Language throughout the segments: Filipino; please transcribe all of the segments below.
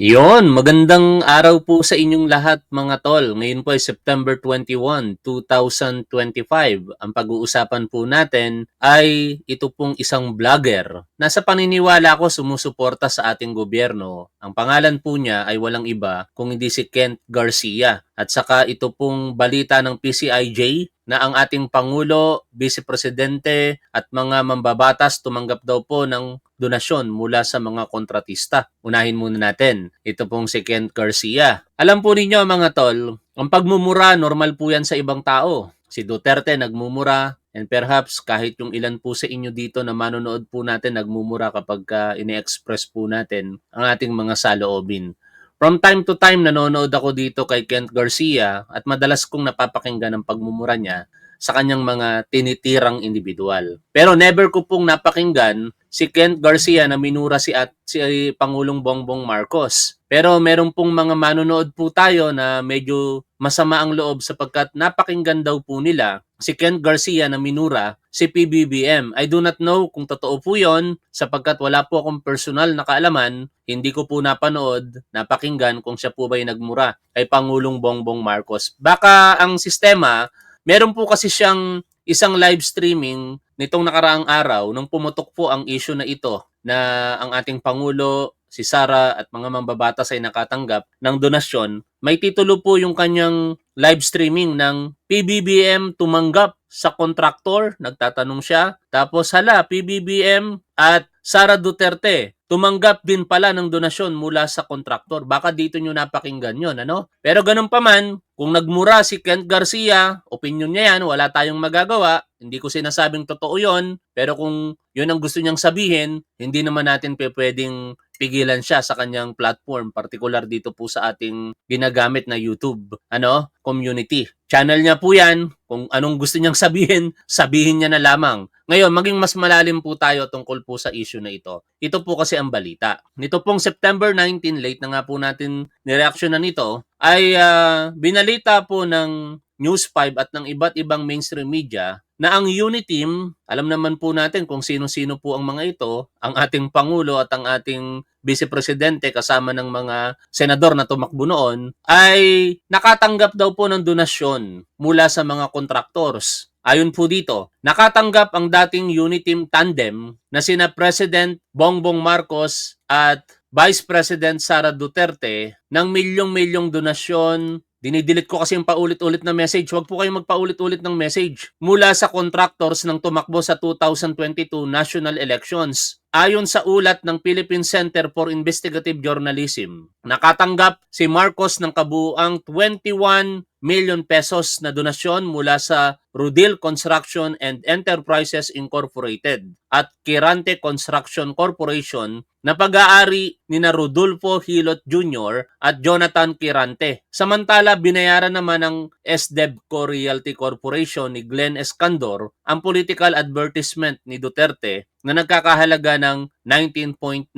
Yon, magandang araw po sa inyong lahat mga tol. Ngayon po ay September 21, 2025. Ang pag-uusapan po natin ay ito pong isang vlogger. Nasa paniniwala ko sumusuporta sa ating gobyerno. Ang pangalan po niya ay walang iba kung hindi si Kent Garcia. At saka ito pong balita ng PCIJ na ang ating Pangulo, Vice Presidente at mga mambabatas tumanggap daw po ng donasyon mula sa mga kontratista. Unahin muna natin. Ito pong si Kent Garcia. Alam po ninyo mga tol, ang pagmumura normal po yan sa ibang tao. Si Duterte nagmumura and perhaps kahit yung ilan po sa inyo dito na manonood po natin nagmumura kapag uh, ine-express po natin ang ating mga saloobin. From time to time nanonood ako dito kay Kent Garcia at madalas kong napapakinggan ang pagmumura niya sa kanyang mga tinitirang individual. Pero never ko pong napakinggan si Kent Garcia na minura si at si Pangulong Bongbong Marcos. Pero meron pong mga manonood po tayo na medyo masama ang loob sapagkat napakinggan daw po nila si Kent Garcia na minura si PBBM. I do not know kung totoo po yon sapagkat wala po akong personal na kaalaman, hindi ko po napanood, napakinggan kung siya po ba ay nagmura kay Pangulong Bongbong Marcos. Baka ang sistema Meron po kasi siyang isang live streaming nitong nakaraang araw nung pumutok po ang issue na ito na ang ating Pangulo, si Sara at mga mambabatas ay nakatanggap ng donasyon. May titulo po yung kanyang live streaming ng PBBM tumanggap sa kontraktor, nagtatanong siya. Tapos hala, PBBM at Sara Duterte tumanggap din pala ng donasyon mula sa kontraktor. Baka dito nyo napakinggan yon ano? Pero ganun pa man, kung nagmura si Kent Garcia, opinion niya yan, wala tayong magagawa. Hindi ko sinasabing totoo yon pero kung yun ang gusto niyang sabihin, hindi naman natin pwedeng pigilan siya sa kanyang platform, particular dito po sa ating ginagamit na YouTube ano community. Channel niya po yan. Kung anong gusto niyang sabihin, sabihin niya na lamang. Ngayon, maging mas malalim po tayo tungkol po sa issue na ito. Ito po kasi ang balita. Nito pong September 19, late na nga po natin nireaksyon na nito, ay uh, binalita po ng News 5 at ng iba't ibang mainstream media na ang unit team, alam naman po natin kung sino-sino po ang mga ito, ang ating Pangulo at ang ating Vice Presidente kasama ng mga senador na tumakbo noon, ay nakatanggap daw po ng donasyon mula sa mga contractors. Ayon po dito, nakatanggap ang dating unit team tandem na sina President Bongbong Marcos at Vice President Sara Duterte ng milyong-milyong donasyon Dinidelete ko kasi yung paulit-ulit na message. Huwag po kayong magpaulit-ulit ng message. Mula sa contractors ng tumakbo sa 2022 national elections. Ayon sa ulat ng Philippine Center for Investigative Journalism, nakatanggap si Marcos ng kabuuang 21 million pesos na donasyon mula sa Rudil Construction and Enterprises Incorporated at Kirante Construction Corporation na pag-aari ni na Rodolfo Hilot Jr. at Jonathan Kirante. Samantala, binayaran naman ng SDEBCO Realty Corporation ni Glenn Escandor ang political advertisement ni Duterte na nagkakahalaga ng 19.9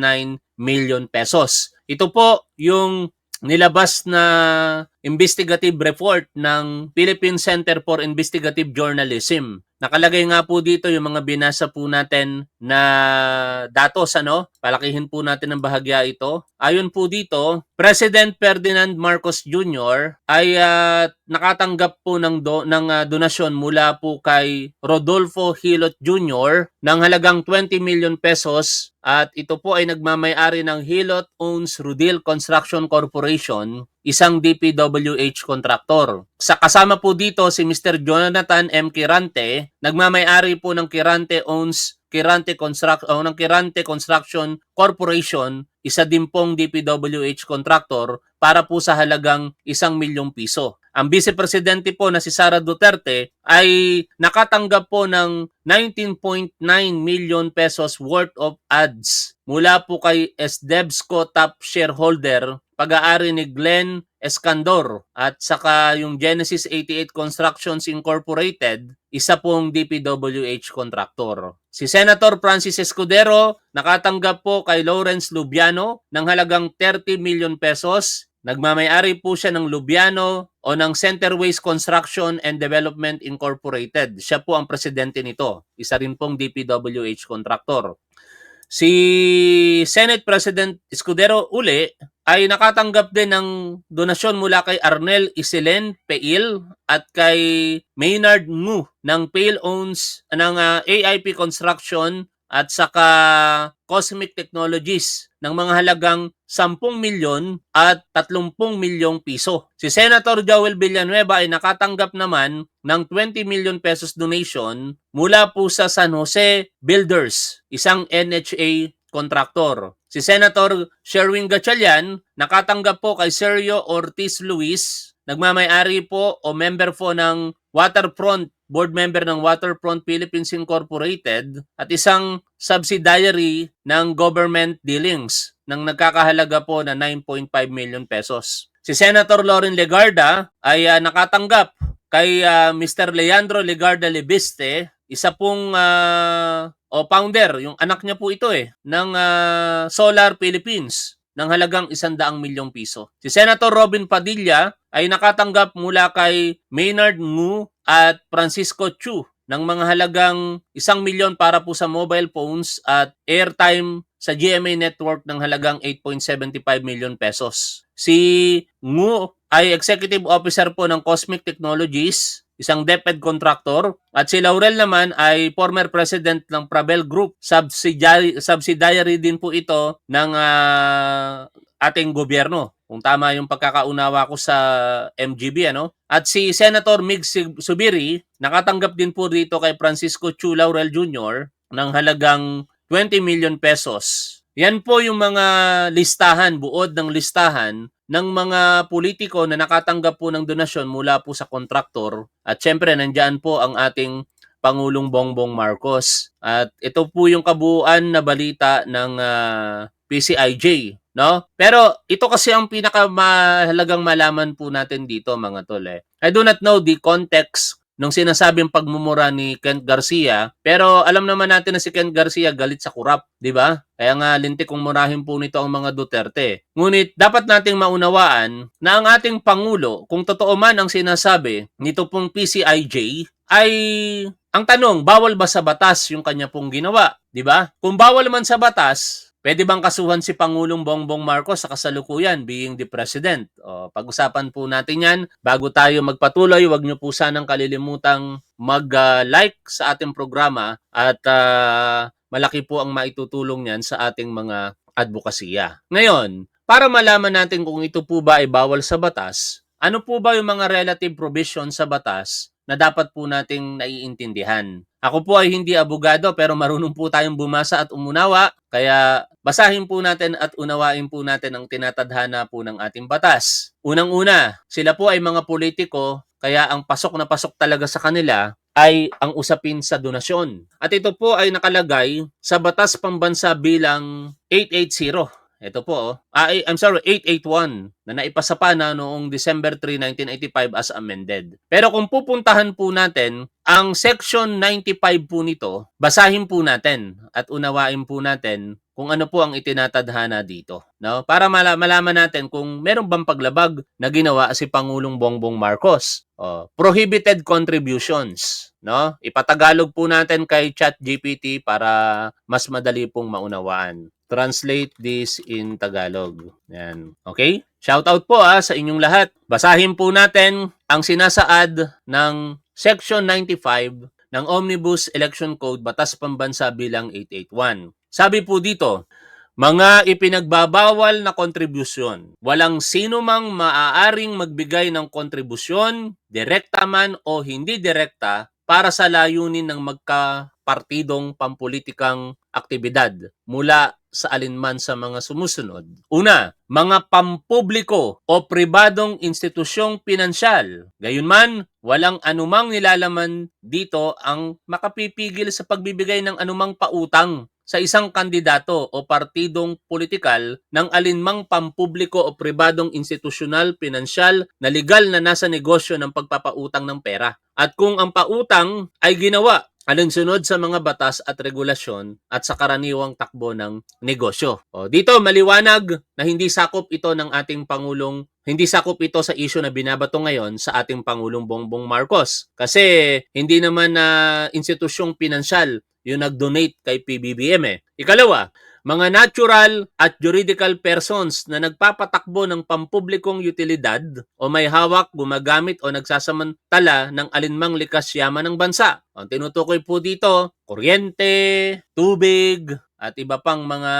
million pesos. Ito po yung nilabas na investigative report ng Philippine Center for Investigative Journalism. Nakalagay nga po dito yung mga binasa po natin na datos ano, palakihin po natin ng bahagya ito. Ayon po dito, President Ferdinand Marcos Jr. ay uh, nakatanggap po ng do, ng uh, donasyon mula po kay Rodolfo Hilot Jr. ng halagang 20 million pesos at ito po ay nagmamay-ari ng Hilot Owns Rudil Construction Corporation isang DPWH contractor. Sa kasama po dito si Mr. Jonathan M. Kirante, nagmamay-ari po ng Kirante owns Kirante Construct o ng Kirante Construction Corporation, isa din pong DPWH contractor para po sa halagang isang milyong piso. Ang Vice Presidente po na si Sara Duterte ay nakatanggap po ng 19.9 million pesos worth of ads mula po kay SDEBSCO top shareholder pag-aari ni Glenn Escandor at saka yung Genesis 88 Constructions Incorporated, isa pong DPWH contractor. Si Senator Francis Escudero nakatanggap po kay Lawrence Lubiano ng halagang 30 million pesos. Nagmamayari po siya ng Lubiano o ng Centerways Construction and Development Incorporated. Siya po ang presidente nito. Isa rin pong DPWH contractor. Si Senate President Escudero uli ay nakatanggap din ng donasyon mula kay Arnel Isilen Peil at kay Maynard Ngu ng Peil owns ng ah, AIP Construction at saka Cosmic Technologies ng mga halagang 10 milyon at 30 milyong piso. Si Senator Joel Villanueva ay nakatanggap naman ng 20 million pesos donation mula po sa San Jose Builders, isang NHA kontraktor. Si Senator Sherwin Gatchalian nakatanggap po kay Sergio Ortiz Luis, nagmamayari po o member po ng Waterfront, board member ng Waterfront Philippines Incorporated at isang subsidiary ng government dealings ng nagkakahalaga po na 9.5 million pesos. Si Senator Loren Legarda ay ah, nakatanggap kay ah, Mr. Leandro Legarda Lebiste, isa pong ah, o founder, yung anak niya po ito eh, ng ah, Solar Philippines ng halagang 100 milyong piso. Si Senator Robin Padilla ay nakatanggap mula kay Maynard Ngu at Francisco Chu ng mga halagang 1 milyon para po sa mobile phones at airtime sa GMA network ng halagang 8.75 million pesos. Si Ngu ay executive officer po ng Cosmic Technologies, isang DepEd contractor, at si Laurel naman ay former president ng Pravel Group. Subsidiary, subsidiary din po ito ng ah, ating gobyerno. Kung tama yung pagkakaunawa ko sa MGB, ano? At si Senator Mig Subiri, nakatanggap din po dito kay Francisco Chu Laurel Jr. ng halagang 20 million pesos. Yan po yung mga listahan, buod ng listahan ng mga politiko na nakatanggap po ng donasyon mula po sa kontraktor. At syempre, nandyan po ang ating Pangulong Bongbong Marcos. At ito po yung kabuuan na balita ng ah, PCIJ. No? Pero ito kasi ang pinakamahalagang malaman po natin dito mga tol. Eh. I do not know the context nung sinasabing pagmumura ni Kent Garcia, pero alam naman natin na si Kent Garcia galit sa kurap, di ba? Kaya nga lintik kong murahin po nito ang mga Duterte. Ngunit dapat nating maunawaan na ang ating Pangulo, kung totoo man ang sinasabi nito pong PCIJ, ay ang tanong, bawal ba sa batas yung kanya pong ginawa? Di ba? Kung bawal man sa batas, Pwede bang kasuhan si Pangulong Bongbong Marcos sa kasalukuyan being the president? O, pag-usapan po natin yan. Bago tayo magpatuloy, wag niyo po sanang kalilimutang mag-like sa ating programa at ah, malaki po ang maitutulong niyan sa ating mga advokasya. Ngayon, para malaman natin kung ito po ba ay bawal sa batas, ano po ba yung mga relative provisions sa batas na dapat po nating naiintindihan? Ako po ay hindi abogado pero marunong po tayong bumasa at umunawa, kaya basahin po natin at unawain po natin ang tinatadhana po ng ating batas. Unang-una, sila po ay mga politiko, kaya ang pasok na pasok talaga sa kanila ay ang usapin sa donasyon. At ito po ay nakalagay sa Batas Pambansa bilang 880. Ito po, oh. ah, eh, I'm sorry, 881 na naipasa pa na noong December 3, 1985 as amended. Pero kung pupuntahan po natin, ang section 95 po nito, basahin po natin at unawain po natin kung ano po ang itinatadhana dito. No? Para mala- malaman natin kung meron bang paglabag na ginawa si Pangulong Bongbong Marcos. Oh, prohibited contributions. No? Ipatagalog po natin kay ChatGPT para mas madali pong maunawaan. Translate this in Tagalog. Yan. Okay? Shout out po ah, sa inyong lahat. Basahin po natin ang sinasaad ng Section 95 ng Omnibus Election Code Batas Pambansa bilang 881. Sabi po dito, mga ipinagbabawal na kontribusyon. Walang sino mang maaaring magbigay ng kontribusyon, direkta man o hindi direkta, para sa layunin ng magkapartidong pampolitikang aktibidad mula sa alinman sa mga sumusunod. Una, mga pampubliko o pribadong institusyong pinansyal. Gayunman, walang anumang nilalaman dito ang makapipigil sa pagbibigay ng anumang pautang sa isang kandidato o partidong politikal ng alinmang pampubliko o pribadong institusyonal, pinansyal na legal na nasa negosyo ng pagpapautang ng pera. At kung ang pautang ay ginawa alinsunod sa mga batas at regulasyon at sa karaniwang takbo ng negosyo. O, dito maliwanag na hindi sakop ito ng ating Pangulong hindi sakop ito sa issue na binabato ngayon sa ating Pangulong Bongbong Marcos. Kasi hindi naman na institusyong pinansyal yung nag-donate kay PBBM eh. Ikalawa, mga natural at juridical persons na nagpapatakbo ng pampublikong utilidad o may hawak, gumagamit o nagsasamantala ng alinmang likas yaman ng bansa. Ang tinutukoy po dito, kuryente, tubig, at iba pang mga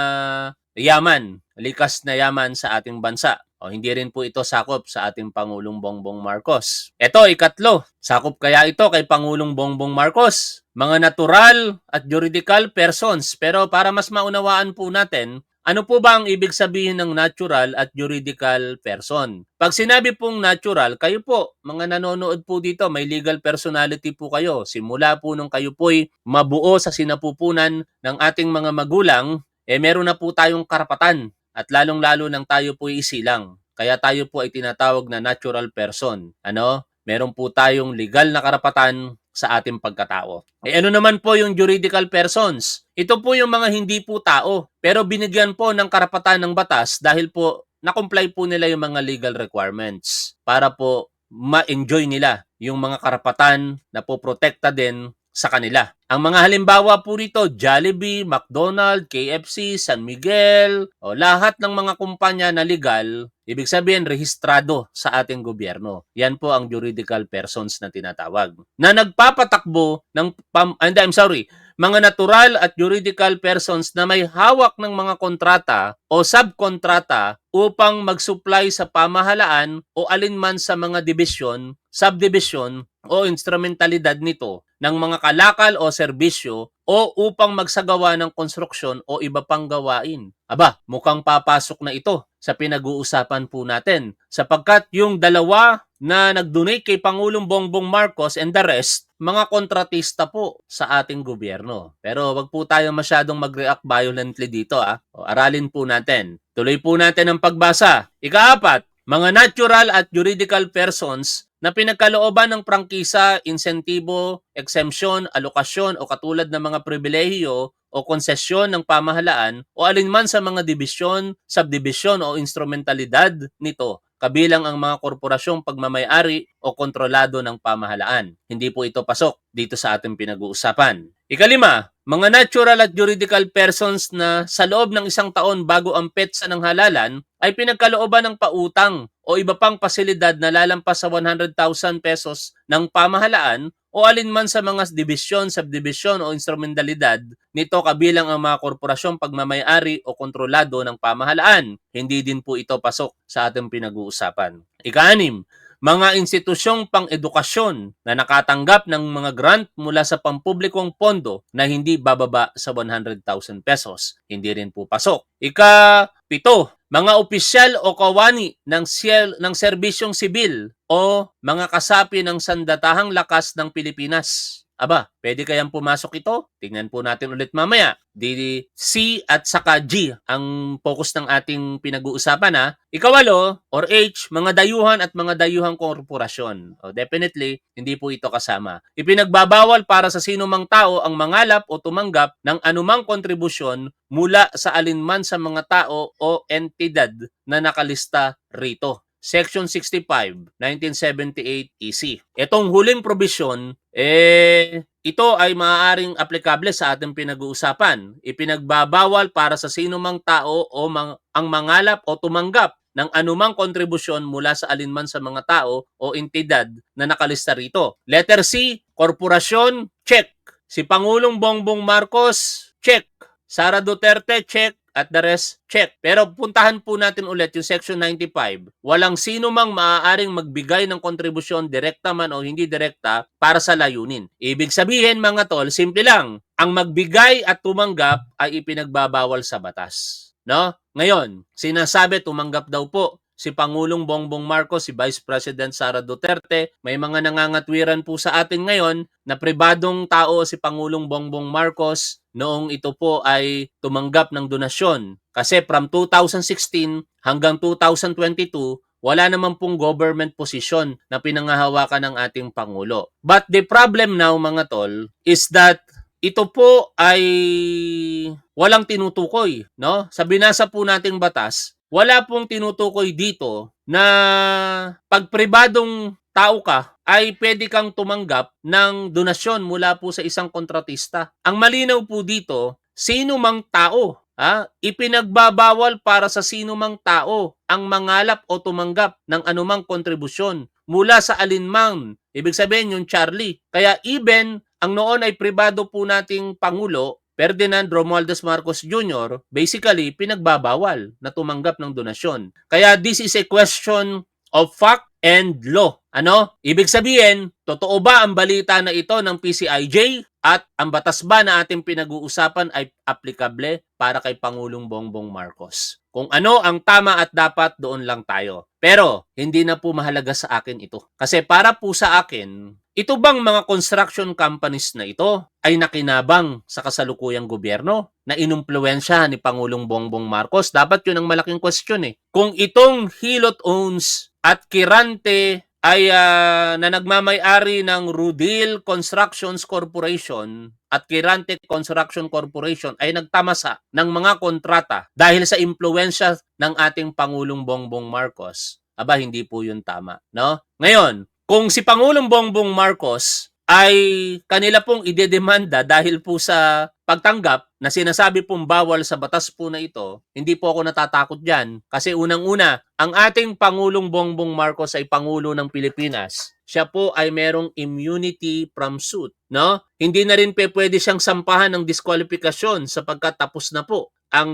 yaman, likas na yaman sa ating bansa. O hindi rin po ito sakop sa ating Pangulong Bongbong Marcos. Ito, ikatlo, sakop kaya ito kay Pangulong Bongbong Marcos? Mga natural at juridical persons. Pero para mas maunawaan po natin, ano po ba ang ibig sabihin ng natural at juridical person? Pag sinabi pong natural, kayo po, mga nanonood po dito, may legal personality po kayo. Simula po nung kayo po'y mabuo sa sinapupunan ng ating mga magulang, eh meron na po tayong karapatan at lalong-lalo nang tayo po isilang. Kaya tayo po ay tinatawag na natural person. Ano? Meron po tayong legal na karapatan sa ating pagkatao. Eh ano naman po yung juridical persons? Ito po yung mga hindi po tao, pero binigyan po ng karapatan ng batas dahil po na-comply po nila yung mga legal requirements para po ma-enjoy nila yung mga karapatan na po protekta din sa kanila. Ang mga halimbawa po rito, Jollibee, McDonald, KFC, San Miguel, o lahat ng mga kumpanya na legal, ibig sabihin rehistrado sa ating gobyerno. Yan po ang juridical persons na tinatawag. Na nagpapatakbo ng, pam, and I'm sorry, mga natural at juridical persons na may hawak ng mga kontrata o subkontrata upang mag-supply sa pamahalaan o alinman sa mga division, subdivision o instrumentalidad nito ng mga kalakal o serbisyo o upang magsagawa ng konstruksyon o iba pang gawain. Aba, mukhang papasok na ito sa pinag-uusapan po natin sapagkat yung dalawa na nag-donate kay Pangulong Bongbong Marcos and the rest, mga kontratista po sa ating gobyerno. Pero wag po tayo masyadong mag-react violently dito ah. O, aralin po natin. Tuloy po natin ang pagbasa. Ikaapat, mga natural at juridical persons na pinagkalooban ng prangkisa, insentibo, exemption, alokasyon o katulad ng mga pribilehiyo o konsesyon ng pamahalaan o alinman sa mga dibisyon, subdivision o instrumentalidad nito kabilang ang mga korporasyong pagmamayari o kontrolado ng pamahalaan. Hindi po ito pasok dito sa ating pinag-uusapan. Ikalima, mga natural at juridical persons na sa loob ng isang taon bago ang petsa ng halalan ay pinagkalooban ng pautang o iba pang pasilidad na lalampas sa 100,000 pesos ng pamahalaan o alinman sa mga dibisyon, subdivision o instrumentalidad nito kabilang ang mga korporasyong pagmamayari o kontrolado ng pamahalaan. Hindi din po ito pasok sa ating pinag-uusapan. Ika-anim, mga institusyong pang-edukasyon na nakatanggap ng mga grant mula sa pampublikong pondo na hindi bababa sa 100,000 pesos. Hindi rin po pasok. Ika-pito, mga opisyal o kawani ng, siel, ng serbisyong sibil o mga kasapi ng sandatahang lakas ng Pilipinas. Aba, pwede kayang pumasok ito? Tingnan po natin ulit mamaya. Di C at saka G ang focus ng ating pinag-uusapan ha. Ikawalo, or H, mga dayuhan at mga dayuhang korporasyon. O, definitely, hindi po ito kasama. Ipinagbabawal para sa sino mang tao ang mangalap o tumanggap ng anumang kontribusyon mula sa alinman sa mga tao o entidad na nakalista rito. Section 65, 1978 EC. Itong huling provision, eh, ito ay maaaring aplikable sa ating pinag-uusapan. Ipinagbabawal para sa sino mang tao o mang, ang mangalap o tumanggap ng anumang kontribusyon mula sa alinman sa mga tao o entidad na nakalista rito. Letter C, korporasyon, check. Si Pangulong Bongbong Marcos, check. Sara Duterte, check at the rest, check. Pero puntahan po natin ulit yung Section 95. Walang sino mang maaaring magbigay ng kontribusyon direkta man o hindi direkta para sa layunin. Ibig sabihin mga tol, simple lang. Ang magbigay at tumanggap ay ipinagbabawal sa batas. No? Ngayon, sinasabi tumanggap daw po si Pangulong Bongbong Marcos, si Vice President Sara Duterte. May mga nangangatwiran po sa atin ngayon na pribadong tao si Pangulong Bongbong Marcos noong ito po ay tumanggap ng donasyon. Kasi from 2016 hanggang 2022, wala naman pong government position na pinangahawakan ng ating Pangulo. But the problem now mga tol is that ito po ay walang tinutukoy, no? Sa binasa po nating batas, wala pong tinutukoy dito na pag pribadong tao ka ay pwede kang tumanggap ng donasyon mula po sa isang kontratista. Ang malinaw po dito, sino mang tao ha, ipinagbabawal para sa sino mang tao ang mangalap o tumanggap ng anumang kontribusyon mula sa alinmang. Ibig sabihin yung Charlie. Kaya even ang noon ay pribado po nating Pangulo, Ferdinand Romualdez Marcos Jr., basically pinagbabawal na tumanggap ng donasyon. Kaya this is a question of fact and law. Ano? Ibig sabihin, totoo ba ang balita na ito ng PCIJ at ang batas ba na ating pinag-uusapan ay applicable para kay Pangulong Bongbong Marcos? Kung ano ang tama at dapat, doon lang tayo. Pero, hindi na po mahalaga sa akin ito. Kasi para po sa akin, ito bang mga construction companies na ito ay nakinabang sa kasalukuyang gobyerno na inumpluensya ni Pangulong Bongbong Marcos? Dapat yun ang malaking question eh. Kung itong Hilot owns at Kirante ay ah, na nagmamay-ari ng Rudil Constructions Corporation at Kirante Construction Corporation ay nagtamasa ng mga kontrata dahil sa impluensya ng ating Pangulong Bongbong Marcos. Aba, hindi po yun tama. No? Ngayon, kung si Pangulong Bongbong Marcos ay kanila pong idedemanda dahil po sa pagtanggap na sinasabi pong bawal sa batas po na ito, hindi po ako natatakot dyan. Kasi unang-una, ang ating Pangulong Bongbong Marcos ay Pangulo ng Pilipinas. Siya po ay merong immunity from suit. No? Hindi na rin pe pwede siyang sampahan ng diskwalifikasyon sapagkat tapos na po ang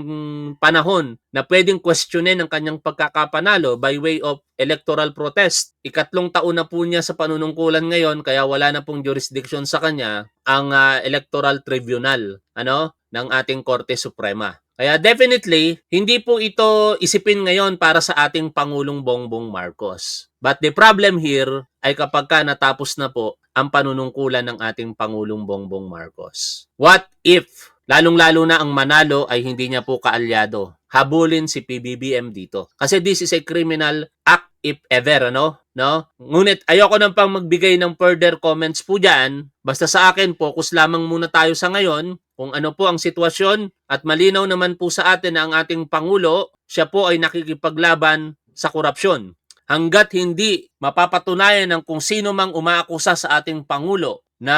panahon na pwedeng questionin ang kanyang pagkakapanalo by way of electoral protest. Ikatlong taon na po niya sa panunungkulan ngayon kaya wala na pong jurisdiction sa kanya ang ah, electoral tribunal ano ng ating Korte Suprema. Kaya definitely, hindi po ito isipin ngayon para sa ating Pangulong Bongbong Marcos. But the problem here ay kapag ka natapos na po ang panunungkulan ng ating Pangulong Bongbong Marcos. What if lalong-lalo na ang Manalo ay hindi niya po kaalyado. Habulin si PBBM dito. Kasi this is a criminal act if ever, ano? No? Ngunit ayoko nang pang magbigay ng further comments po dyan. Basta sa akin, focus lamang muna tayo sa ngayon kung ano po ang sitwasyon at malinaw naman po sa atin na ang ating Pangulo, siya po ay nakikipaglaban sa korupsyon. Hanggat hindi mapapatunayan ng kung sino mang umaakusa sa ating Pangulo na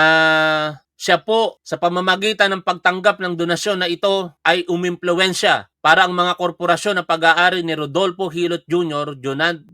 siya po sa pamamagitan ng pagtanggap ng donasyon na ito ay umimpluwensya para ang mga korporasyon na pag-aari ni Rodolfo Hilot Jr.,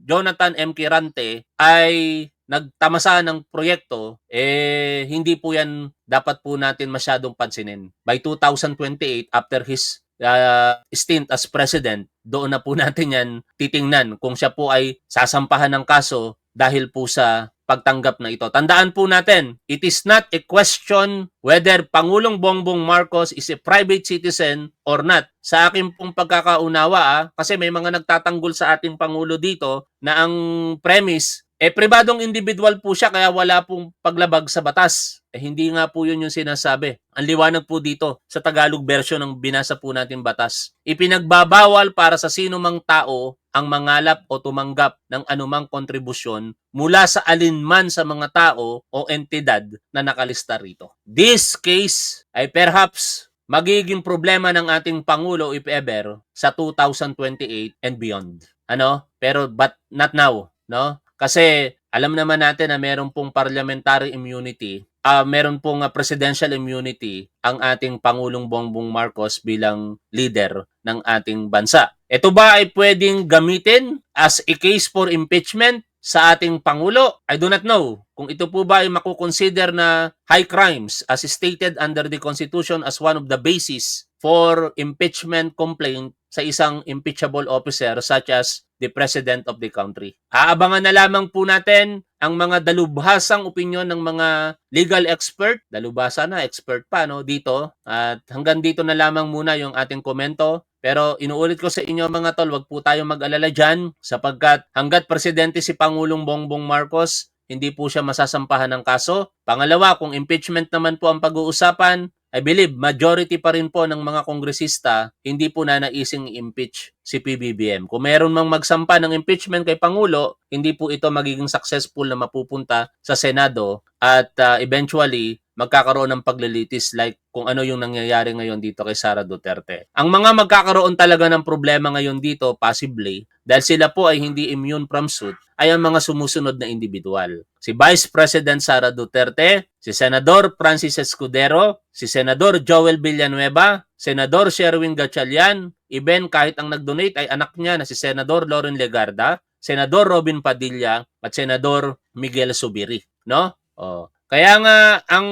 Jonathan M. Kirante ay nagtamasa ng proyekto, eh hindi po yan dapat po natin masyadong pansinin. By 2028, after his uh, stint as president, doon na po natin yan titingnan kung siya po ay sasampahan ng kaso dahil po sa pagtanggap na ito. Tandaan po natin, it is not a question whether Pangulong Bongbong Marcos is a private citizen or not. Sa akin pong pagkakaunawa, ah, kasi may mga nagtatanggol sa ating Pangulo dito na ang premise, eh pribadong individual po siya kaya wala pong paglabag sa batas. Eh hindi nga po yun yung sinasabi. Ang liwanag po dito sa Tagalog version ng binasa po natin batas. Ipinagbabawal para sa sino mang tao ang mangalap o tumanggap ng anumang kontribusyon mula sa alinman sa mga tao o entidad na nakalista rito. This case ay perhaps magiging problema ng ating Pangulo if ever sa 2028 and beyond. Ano? Pero but not now, no? Kasi alam naman natin na meron pong parliamentary immunity, ah meron pong ah, presidential immunity ang ating Pangulong Bongbong Marcos bilang leader ng ating bansa. Ito ba ay pwedeng gamitin as a case for impeachment sa ating Pangulo? I do not know kung ito po ba ay makukonsider na high crimes as stated under the Constitution as one of the basis for impeachment complaint sa isang impeachable officer such as the President of the country. Aabangan na lamang po natin ang mga dalubhasang opinyon ng mga legal expert, dalubhasa na, expert pa no, dito. At hanggang dito na lamang muna yung ating komento. Pero inuulit ko sa inyo mga tol, wag po tayo mag-alala dyan sapagkat hanggat presidente si Pangulong Bongbong Marcos, hindi po siya masasampahan ng kaso. Pangalawa, kung impeachment naman po ang pag-uusapan, I believe majority pa rin po ng mga kongresista hindi po na naising impeach si PBBM. Kung meron mang magsampa ng impeachment kay Pangulo, hindi po ito magiging successful na mapupunta sa Senado at uh, eventually magkakaroon ng paglilitis like kung ano yung nangyayari ngayon dito kay Sara Duterte. Ang mga magkakaroon talaga ng problema ngayon dito, possibly, dahil sila po ay hindi immune from suit, ay ang mga sumusunod na individual. Si Vice President Sara Duterte, si Senador Francis Escudero, si Senador Joel Villanueva, Senador Sherwin Gatchalian, even kahit ang nag-donate ay anak niya na si Senador Loren Legarda, Senador Robin Padilla, at Senador Miguel Subiri. No? Oh. Kaya nga, ang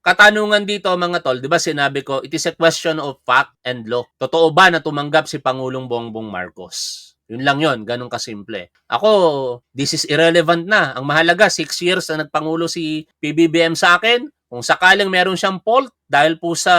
katanungan dito mga tol, di ba sinabi ko, it is a question of fact and law. Totoo ba na tumanggap si Pangulong Bongbong Marcos? Yun lang yon, ganun kasimple. Ako, this is irrelevant na. Ang mahalaga, 6 years na nagpangulo si PBBM sa akin. Kung sakaling meron siyang fault dahil po sa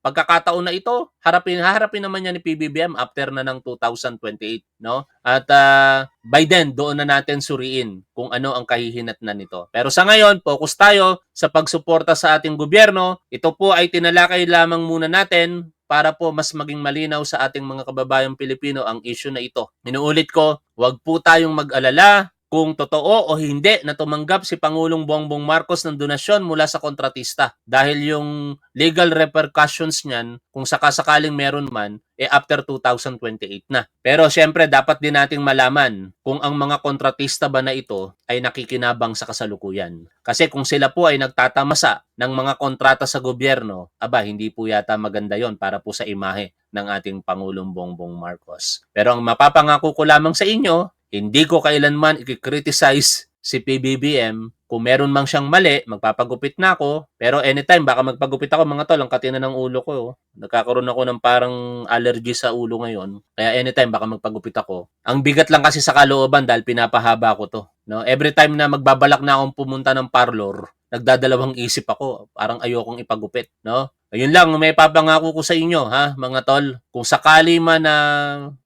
pagkakataon na ito, harapin haharapin naman niya ni PBBM after na ng 2028, no? At ah, by then doon na natin suriin kung ano ang kahihinatnan nito. Pero sa ngayon, focus tayo sa pagsuporta sa ating gobyerno. Ito po ay tinalakay lamang muna natin para po mas maging malinaw sa ating mga kababayang Pilipino ang issue na ito. Inuulit ko, huwag po tayong mag-alala kung totoo o hindi na tumanggap si Pangulong Bongbong Marcos ng donasyon mula sa kontratista. Dahil yung legal repercussions niyan, kung sakasakaling meron man, eh after 2028 na. Pero syempre, dapat din nating malaman kung ang mga kontratista ba na ito ay nakikinabang sa kasalukuyan. Kasi kung sila po ay nagtatamasa ng mga kontrata sa gobyerno, aba, hindi po yata maganda yon para po sa imahe ng ating Pangulong Bongbong Marcos. Pero ang mapapangako ko lamang sa inyo, hindi ko kailanman i-criticize si PBBM. Kung meron mang siyang mali, magpapagupit na ako. Pero anytime, baka magpagupit ako mga tol, ang katina ng ulo ko. oh. Nagkakaroon ako ng parang allergy sa ulo ngayon. Kaya anytime, baka magpagupit ako. Ang bigat lang kasi sa kalooban dahil pinapahaba ko to. No? Every time na magbabalak na akong pumunta ng parlor, nagdadalawang isip ako. Parang ayokong ipagupit. No? Ayun lang, may papangako ko sa inyo, ha, mga tol. Kung sakali man na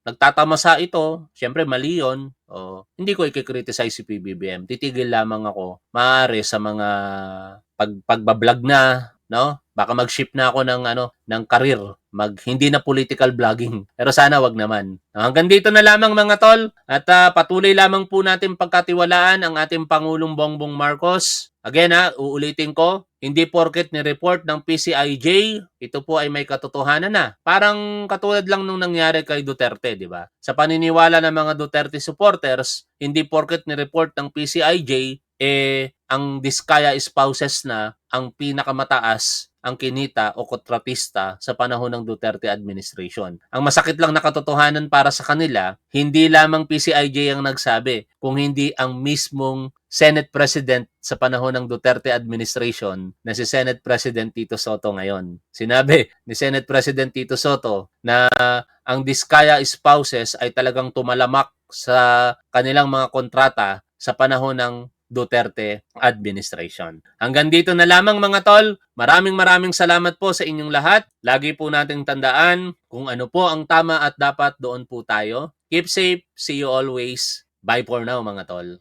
nagtatamasa ito, syempre mali yun. O, hindi ko i-criticize si PBBM. Titigil lamang ako. Maaari sa mga pag pagbablog na, no? Baka mag-ship na ako ng ano, ng career, mag hindi na political vlogging. Pero sana wag naman. Hanggang dito na lamang mga tol at ah, patuloy lamang po natin pagkatiwalaan ang ating Pangulong Bongbong Marcos. Again ha, uulitin ko, hindi porket ni-report ng PCIJ, ito po ay may katotohanan na. Parang katulad lang nung nangyari kay Duterte, di ba? Sa paniniwala ng mga Duterte supporters, hindi porket ni-report ng PCIJ, eh, ang Diskaya spouses na ang pinakamataas ang kinita o kontratista sa panahon ng Duterte administration. Ang masakit lang na katotohanan para sa kanila, hindi lamang PCIJ ang nagsabi, kung hindi ang mismong Senate President sa panahon ng Duterte administration na si Senate President Tito Soto ngayon. Sinabi ni Senate President Tito Soto na ang Diskaya spouses ay talagang tumalamak sa kanilang mga kontrata sa panahon ng Duterte administration. Hanggang dito na lamang mga tol. Maraming maraming salamat po sa inyong lahat. Lagi po nating tandaan kung ano po ang tama at dapat doon po tayo. Keep safe. See you always. Bye for now mga tol.